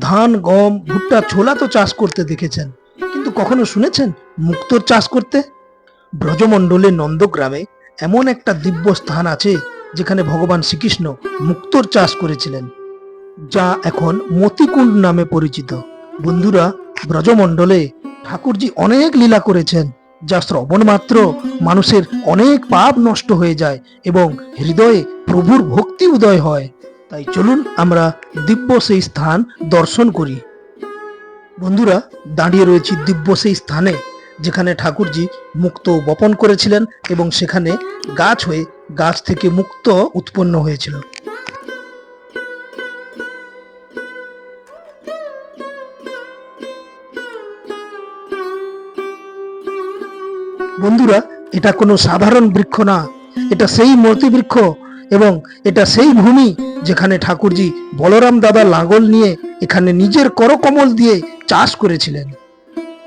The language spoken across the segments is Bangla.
ধান, গম, ভুট্টা, ছোলা তো চাষ করতে দেখেছেন। কিন্তু কখনো শুনেছেন মুক্তোর চাষ করতে? ব্রজমণ্ডলের নন্দগ্রামে এমন একটা দিব্য স্থান আছে যেখানে ভগবান শ্রীকৃষ্ণ মুক্তোর চাষ করেছিলেন, যা এখন মতিকুণ্ড নামে পরিচিত। বন্ধুরা, ব্রজমণ্ডলে ঠাকুরজি অনেক লীলা করেছেন, যা শ্রবণ মাত্র মানুষের অনেক পাপ নষ্ট হয়ে যায় এবং হৃদয়ে প্রভুর ভক্তি উদয় হয়। তাই চলুন আমরা দিব্য সেই স্থান দর্শন করি। বন্ধুরা, দাঁড়িয়ে রয়েছি দিব্য সেই স্থানে, যেখানে ঠাকুরজি মুক্ত বপন করেছিলেন এবং সেখানে গাছ হয়ে গাছ থেকে মুক্ত উৎপন্ন হয়েছিল। বন্ধুরা, এটা কোনো সাধারণ বৃক্ষ না, এটা সেই মূর্তি বৃক্ষ এবং এটা সেই ভূমি যেখানে ঠাকুরজি বলরাম দাদা লাঙ্গল নিয়ে এখানে নিজের করকমল দিয়ে চাষ করেছিলেন।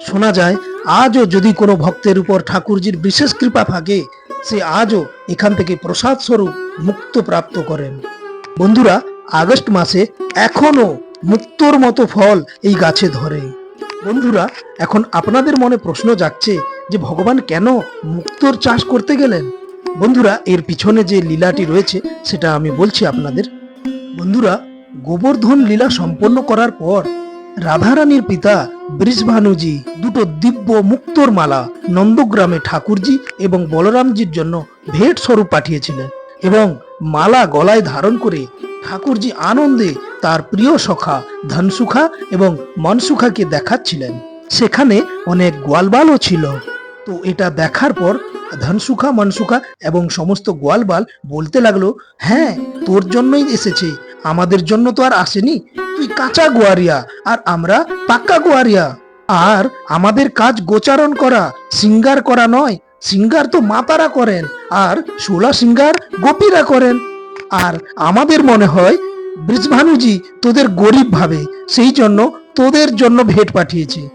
শোনা যায়, আজও যদি কোনো ভক্তের উপর ঠাকুরজির বিশেষ কৃপা থাকে, সে আজও এখান থেকে প্রসাদ স্বরূপ মুক্ত প্রাপ্ত করেন। বন্ধুরা, আগস্ট মাসে এখনও মুক্তোর মতো ফল এই গাছে ধরে। বন্ধুরা, এখন আপনাদের মনে প্রশ্ন যাচ্ছে যে ভগবান কেন মুক্তোর চাষ করতে গেলেন? বন্ধুরা, এর পিছনে যে লীলাটি রয়েছে, সেটা আমি বলছি আপনাদের। বন্ধুরা, গোবর্ধন লীলা সম্পন্ন করার পর রাধারানীর পিতা বৃষভানুজি দুটো দিব্য মুক্তোর মালা নন্দগ্রামে ঠাকুরজি এবং বলরামজির জন্য ভেট স্বরূপ পাঠিয়েছিলেন এবং মালা গলায় ধারণ করে ঠাকুরজি আনন্দে তার প্রিয় সখা ধনসুখা এবং মনসুখাকে দেখাচ্ছিলেন। সেখানে অনেক গোয়ালবালও ছিল। তো এটা দেখার পর ধনসুখা, মনসুখা এবং সমস্ত গোয়ালবাল বলতে লাগল হ্যাঁ তোর জন্যই এসেছে। আমাদের জন্য তো আর আসেনি। তুই কাঁচা গোয়ারিয়া আর আমরা পাক্কা গোয়ারিয়া। আর আমাদের কাজ গোচারণ করা, সিঙ্গার করা নয়। সিঙ্গার তো মাতারা করেন আর ষোলা সিঙ্গার গোপীরা করেন। আর আমাদের মনে হয়, ব্রিজভানুজি তোদের গরিব ভাবে, সেই জন্য তোদের জন্য ভেট পাঠিয়েছে।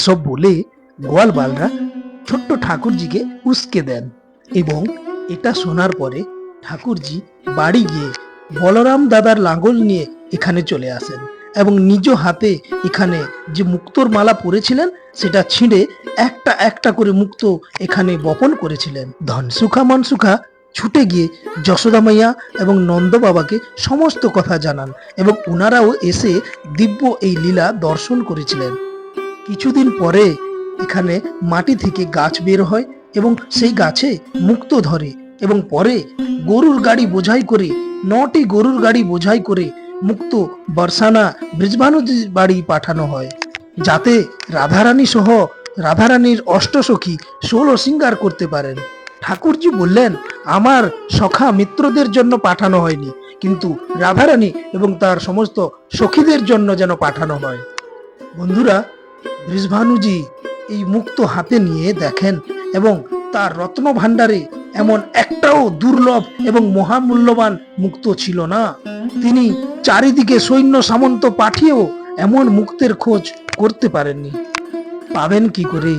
সব বলে গোয়ালবালরা ছোট্ট ঠাকুরজিকে উস্কে দেন এবং এটা শোনার পরে ঠাকুরজি বাড়ি গিয়ে বলরাম দাদার লাঙ্গল নিয়ে এখানে চলে আসেন এবং নিজ হাতে এখানে যে মুক্তোর মালা পরেছিলেন, সেটা ছিঁড়ে একটা একটা করে মুক্ত এখানে বপন করেছিলেন। ধনসুখা মনসুখা ছুটে গিয়ে যশোদা মাইয়া এবং নন্দ বাবাকে সমস্ত কথা জানান এবং ওনারাও এসে দিব্য এই লীলা দর্শন করেছিলেন। কিছুদিন পরে এখানে মাটি থেকে গাছ বের হয় এবং সেই গাছে মুক্ত ধরে এবং পরে গরুর গাড়ি বোঝাই করে, নটি গরুর গাড়ি বোঝাই করে মুক্ত বর্ষানা ব্রিজভানুজির বাড়ি পাঠানো হয়। যাতে রাধারানী সহ রাধারানীর অষ্টসখী ষোলো সিঙ্গার করতে পারেন। ঠাকুরজি বললেন, আমার সখা মিত্রদের জন্য পাঠানো হয়নি, কিন্তু রাধারানী এবং তার সমস্ত সখীদের জন্য যেন পাঠানো হয়। বন্ধুরা বৃষভানুজি এই মুক্ত হাতে নিয়ে দেখেন এবং তার রত্ন ভাণ্ডারে এমন একটাও দুর্লভ এবং মহামূল্যবান মুক্ত ছিল না। তিনি চারিদিকে সৈন্য সামন্ত পাঠিয়েও এমন মুক্তের খোঁজ করতে পারেননি। পাবেন কি করে?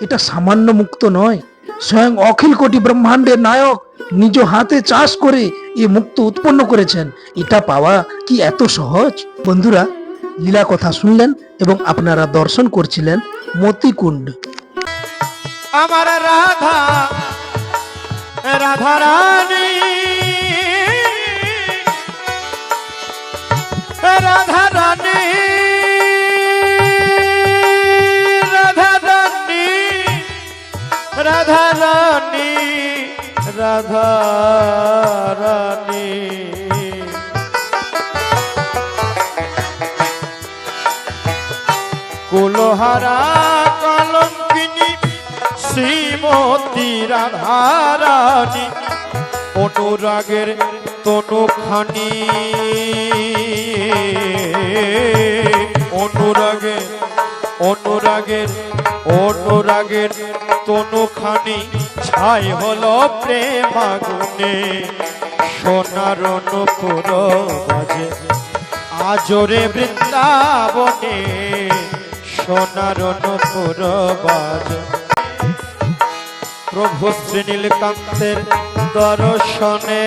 এটা সামান্য মুক্ত নয়। স্বয়ং অখিল কোটি ব্রহ্মাণ্ডের নায়ক নিজ হাতে চাষ করে এ মুক্ত উৎপন্ন করেছেন। এটা পাওয়া কি এত সহজ? বন্ধুরা, লীলা কথা শুনলেন এবং আপনারা দর্শন করছিলেন মতিকুণ্ড। আমার রাধা রাধা রানী। রাধা রানী। কুলহারা কলঙ্কিনী শ্রীমতী রাধারানী অনুরাগের তনুখানি। অনুরাগ, অনুরাগের অনুরাগের তনুখানি, ছাই হলো প্রেম আগুনে সোনার অনুপুর বাজে, আজরে বৃন্দাবনে। সোনার অনুপুর বাজে প্রভু শ্রীনীলকান্তের দর্শনে।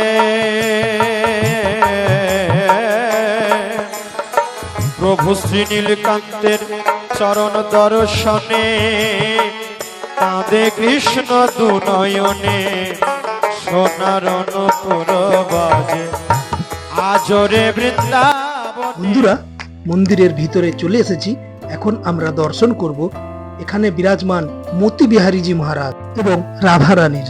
প্রভু শ্রীনীলকান্তের চরণ দর্শনে। কাঁদে কৃষ্ণ দুনয়নে। সোনার অনুপুর বাজে আজরে বৃন্দাবন। বন্ধুরা, মন্দিরের ভিতরে চলে এসেছি। এখন আমরা দর্শন করব এখানে বিরাজমান মতিবিহারীজি মহারাজ এবং রাধা রানীর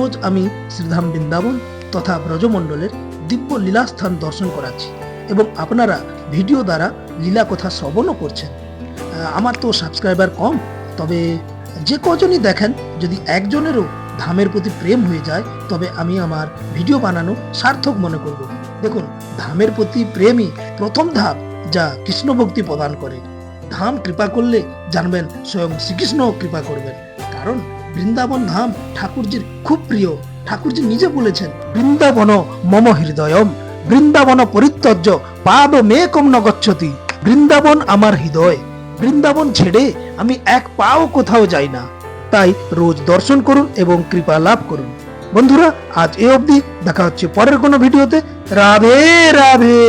রোজ আমি শ্রীধাম বৃন্দাবন তথা ব্রজমণ্ডলের দিব্য লীলাস্থান দর্শন করাচ্ছি এবং আপনারা ভিডিও দ্বারা লীলা কথা শ্রবণও করছেন। আমার তো সাবস্ক্রাইবার কম, তবে যে কজনই দেখেন, যদি একজনেরও ধামের প্রতি প্রেম হয়ে যায়, তবে আমি আমার ভিডিও বানানো সার্থক মনে করব। দেখুন, ধামের প্রতি প্রেমই প্রথম ধাপ যা কৃষ্ণ ভক্তি প্রদান করে। ধাম কৃপা করলে জানবেন স্বয়ং শ্রীকৃষ্ণ কৃপা করবেন। কারণ বৃন্দাবন ধাম ঠাকুরজির খুব প্রিয়। ঠাকুরজি নিজে বলেছেন, বৃন্দাবন মম হৃদয়ম, বৃন্দাবন পরিত্যজ্য, পাদ মেকম নগচ্ছতি বৃন্দাবন আমার হৃদয়, বৃন্দাবন ছেড়ে আমি এক পাও কোথাও যাই না। তাই রোজ দর্শন করুন এবং কৃপা লাভ করুন। বন্ধুরা, আজ এ অবধি। দেখা হচ্ছে পরের কোনো ভিডিওতে। রাধে রাধে।